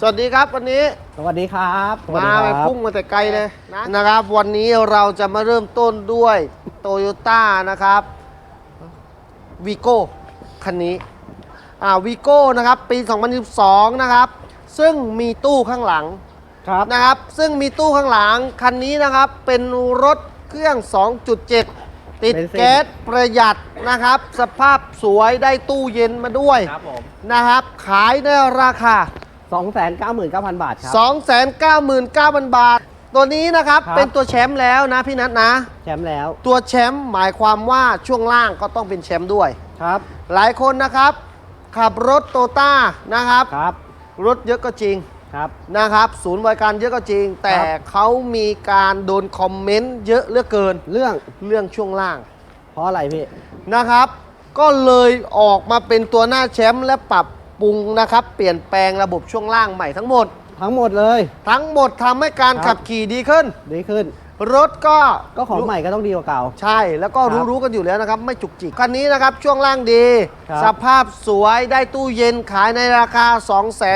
สวัสดีครับวันนี้สวัสดีครับสวัสดีมาคไปรับพุ่งมาแต่ไกลเลยนะนะครับ วันนี้เราจะมาเริ่มต้นด้วยโตโยต้านะครับวีโก้คันนี้อ่าวีโก้นะครับปี 2012 นะครับ ซึ่งมีตู้ข้างหลังครับนะครับ ซึ่งมีตู้ข้างหลังคันนี้นะครับเป็นรถเครื่อง 2.7 ติดแก๊สประหยัดนะครับ สภาพสวยได้ตู้เย็นมาด้วยครับผมนะครับ ขายในราคา 299,000 บาทครับ 299,000 บาท ตัวนี้นะครับครับ เป็นตัวแชมป์แล้วนะพี่นัทนะ แชมป์แล้วตัวแชมป์หมายความว่าช่วงล่างก็ต้องเป็นแชมป์ด้วย ครับหลายคนนะครับ ขับรถโตต้านะครับ ครับรถเยอะก็จริงครับ นะครับ ศูนย์บริการเยอะก็จริง แต่เขามีการโดนคอมเมนต์เยอะเหลือเกิน เรื่องเรื่องช่วงล่าง เพราะอะไรพี่ นะครับ ก็เลยออกมาเป็นตัวหน้าแชมป์และปรับ ปรุงนะครับ เปลี่ยนแปลงระบบช่วงล่างใหม่ทั้งหมด ทั้งหมดเลย ทั้งหมดทำให้การครับ ขับขี่ดีขึ้น ดีขึ้น รถก็ก็ของใหม่ก็ต้องดีกว่าเก่า ใช่แล้วก็ครับรู้ๆกันอยู่แล้วนะครับไม่จุกจิกคันนี้นะครับช่วงล่างดี ครับ สภาพสวยได้ตู้เย็นขายในราคา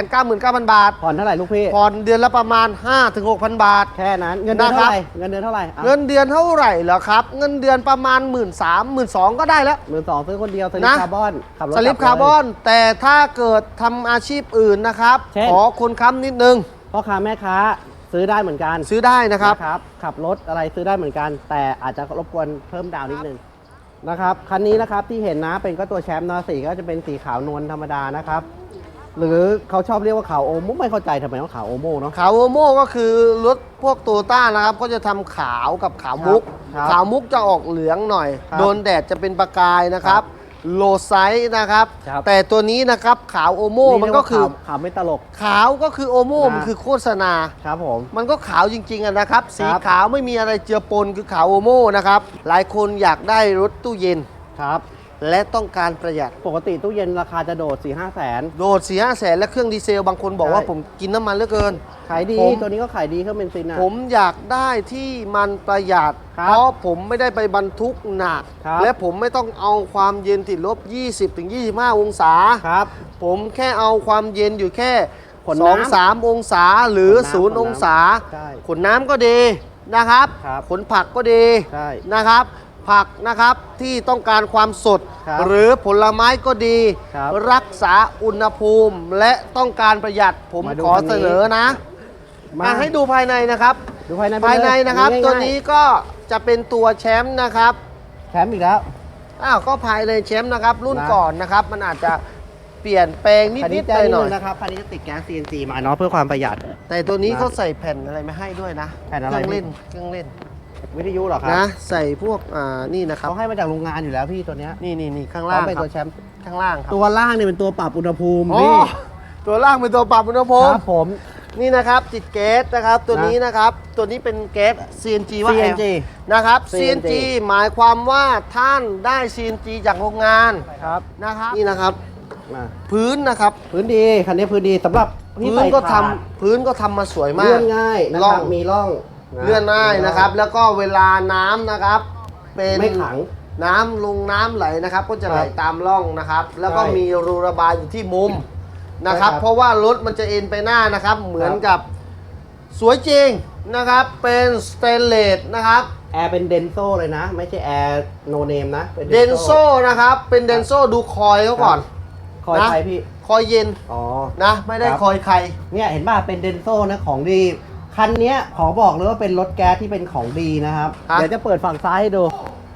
299,000 บาท ผ่อนเท่าไหร่ลูกพี่ ผ่อนเดือนละประมาณ 5-6,000 บาท แค่นั้นเงินเดือนนะครับเท่าไหร่เงินเดือนเท่าไหร่เงินเดือนเท่าไหร่เหรอครับ เงินเดือนประมาณ 1 3 0 0 0 1 2 0 0ก็ได้แล้ว หมื่นสองซื้อคนเดียวสลิปนะ คาร์บอนขับรถสลิปกลัคาร์บอนแต่ถ้าเกิดทำอาชีพอื่นนะครับ เช่น ขอคุณค้ำนิดนึง พ่อค้าแม่ค้า ซื้อได้เหมือนกันซื้อได้นะครับ นะครับ ขับรถอะไรซื้อได้เหมือนกัน แต่อาจจะรบกวนเพิ่มดาวน์นิดนึงนะครับคันนี้นะครับที่เห็นนะเป็นก็ตัวแชมป์นะสีก็จะเป็นสีขาวนวลธรรมดานะครับ หรือเขาชอบเรียกว่าขาวโอโมไม่เข้าใจทำไมต้องขาวโอโมเนาะ ขาวโอโม่ก็คือรถพวกโตต้านะครับ ก็จะทำขาวกับขาวมุก ครับขาวมุกจะออกเหลืองหน่อย ครับโดนแดดจะเป็นประกายนะครับ โลไซส์นะครับ ครับ แต่ตัวนี้นะครับขาวโอโม่มันก็คือเรียว่าขาวขาวไม่ตลก ขาวก็คือโอโม่นะ มันคือโฆษณา ครับผม มันก็ขาวจริงๆอะนะครับ สีครับ ขาวไม่มีอะไรเจือปนคือขาวโอโม่นะครับ หลายคนอยากได้รถตู้เย็น ครับ และต้องการประหยัด ปกติตู้เย็นราคาจะโดด 4 5 0 0แสน โดดสี่ห้าแสนและเครื่องดีเซลบางคนบอกว่าใช่ ผมกินน้ำมันเหลือเกิน ขายดีผม ตัวนี้ก็ขายดีเครื่องเบนซินอะ ผมอยากได้ที่มันประหยัด ครับเพราะผมไม่ได้ไปบรรทุกหนัก ครับ และผมไม่ต้องเอาความเย็นติดลบ 20-25 องศา ครับ ผมแค่เอาความเย็นอยู่แค่ขนน้ำ2-3องศาหรือขนน้ำ0องศา ใช่ขนน้ำก็ดีนะครับ ครับ ขนผักก็ดีใช่ นะครับ ผักนะครับที่ต้องการความสด ครับหรือผลไม้ก็ดี ครับรักษาอุณหภูมิและต้องการประหยัดผมมาดูขอคันนี้ เสนอนะมาอะให้ดูภายในนะครับ ดูภายในไปภายในเลยนะครับง่ายๆตัวนี้ก็จะเป็นตัวแชมป์นะครับแถมอีกแล้ว อ้าวก็ภายในแชมป์นะครับ รุ่นนะ ก่อนนะครับ มันอาจจะเปลี่ยนแปลงนิคันนี้ดๆแจ้งไปนิดหน่นึอยงนะครับคันนี้จะติดแก๊ส CNG มาเนาะเพื่อความประหยัด แต่ตัวนี้นะเขาใส่แผ่นอะไรมาให้ด้วยนะแผ่นอะไร เครื่องเล่นเครื่องเล่น วิทยุเหรอครันะบใส่พวกอ่านี่นะครับเขาให้มาจากโรงงานอยู่แล้วพี่ตัวเนี้ยนี่นี่นี่ข้างเขาล่างเป็นครัตัวบแชมป์ข้างล่างครับตัวล่างเนี่ยเป็นตัวปรับอุณหภูมิอ๋อพี่ตัวล่างเป็นตัวปรับอุณหภูคมิรับผม นี่นะครับติดแก๊สนะครับตัวนะนี้นะครับ ตัวนี้เป็นแก๊ส CNG ว่า CNG นะครับ CNG CNG หมายความว่าท่านได้ CNG จากโรงงานครับนะครับนี่นะครับมาพื้นนะครับพื้นดีคันนี้พื้นดีสำหรับที่พื้นใส่ก็ทำขาดพื้นก็ทำมาสวยมาเลื่ก อนง่ายนะร่คอรังบมีร่องะ เลื่อนง่ายนะครับ แล้วก็เวลาน้ำนะครับ เป็นไม่ขัง น้ำลงน้ำไหลนะครับ ก็จะไหลครับตามร่องนะครับ แล้วก็ใช่มีรูระบายอยู่ที่มุมนะครับ ใช่ครับเพราะว่ารถมันจะเอ็นไปหน้านะครับ เหมือนครับ กับสวยจริงนะครับ เป็นสเตนเลสนะครับ แอร์เป็นเดนโซเลยนะ ไม่ใช่แอร์โนเนมนะป็เดนโซนะครับ เป็นเดนโซดูคอยเขาก่อน คอยนะใครพี่ คอยเย็นอ๋อ นะ ไม่ได้ครับ คอยใคร เนี่ยเห็นป่ะเป็นเดนโซนะของดี คันเนี้ยขอบอกเลยว่าเป็นรถแก๊สที่เป็นของดีนะครับฮะเดี๋ยวจะเปิดฝั่งซ้ายให้ดู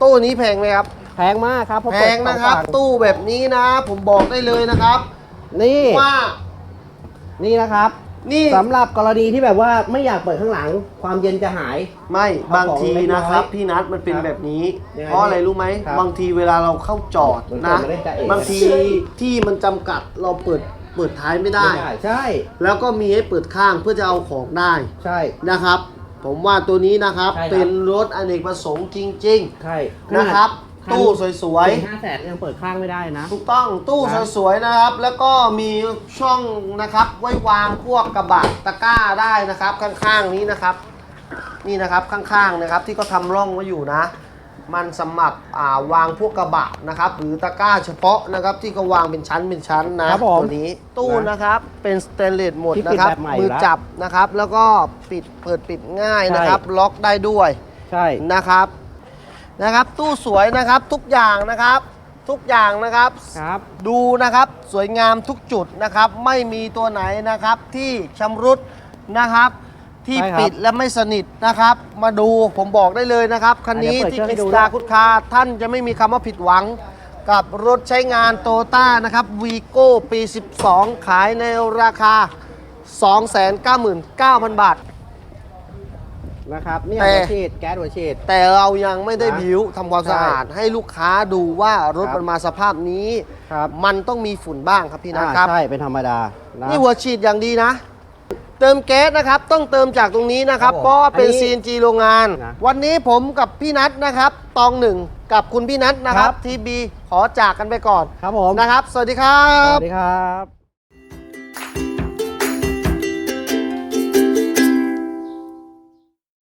ตู้นี้แพงไหมครับ แพงมากครับเพราะแพเปิดงสอนะครับ ฝั่งตู้แบบนี้นะ ผมบอกได้เลยนะครับนี่ว่านี่นะครับนี่สำหรับกรณีที่แบบว่าไม่อยากเปิดข้างหลัง ความเย็นจะหาย ไม่ครับบางทีผมเล็กน้อยนะครับ พี่นัทมันเป็นครับแบบนี้ ยังไงเพราะอะไรรู้ไหมครับบางทีเวลาเราเข้าจอดมันนะเปิดไม่ได้จ่าเอง บางทีที่มันจำกัดเราเปิด เปิดท้ายไม่ได้ ใช่ แล้วก็มีให้เปิดข้างเพื่อจะเอาของได้ใช่ นะครับ ผมว่าตัวนี้นะครับใช่ครับ เป็นรถอเนกประสงค์จริง ใช่ๆ นะครับ ขนาดตู้สวยห้าแสนยังเปิดข้างไม่ได้นะ ๆ ถูกต้องตู้ครับ สวยๆนะครับ แล้วก็มีช่องนะครับไว้วางพวกกระบะตะกร้าได้นะครับข้างๆนี้นะครับ นี่นะครับข้างๆนะครับที่เขาทำร่องไว้อยู่นะ มันสำหรับอ่าวางพวกกระบะนะครับ หรือตะกร้าเฉพาะนะครับ ที่เขาวางเป็นชั้นเป็นชั้นนะครับผมตัวนี้ตู้นะนะครับเป็นสเตนเลสหมดที่ปินะดครับแบบใหม่มือแล้วจับนะครับ แล้วก็ปิดเปิดปิดง่ายใช่นะครับ ล็อกได้ด้วยใช่นะครับนะครับ ตู้สวยนะครับทุกอย่างนะครับทุกอย่างนะครับครับดูนะครับสวยงามทุกจุดนะครับ ไม่มีตัวไหนนะครับที่ชำรุดนะครับ ที่ใช่ครับปิดและไม่สนิทนะครับ มาดูผมบอกได้เลยนะครับ คันนี้อะเดี๋ที่ยวเปิดเครื่องให้กิดูสด้วยตาร์คุดคาท่านจะไม่มีคำว่าผิดหวัง กับรถใช้งานโตต้านะครับวีโก้ปี 12 ขายในราคา 299,000 บาท นะครับนี่แต่ หัวฉีดแก๊สหัวฉีด แต่เรายังไม่ได้นะบิวทำความสะอาดให้ลูกค้าดูว่ารถครับมันมาสภาพนี้ ครับ มันต้องมีฝุ่นบ้างครับพี่นะอ่าครับ ใช่เป็นธรรมดานะนี่หัวฉีดอย่างดีนะ เติมแก๊สนะครับต้องเติมจากตรงนี้นะครับครับผมเพราะว่าเป็น อันนี้ CNG โรงงาน นะวันนี้ผมกับพี่นัทนะครับตองหนึ่งกับคุณพี่นัทนะครับครับ ทีบีขอจากกันไปก่อนครับผม นะครับ สวัสดีครัสบ วัสดีครับ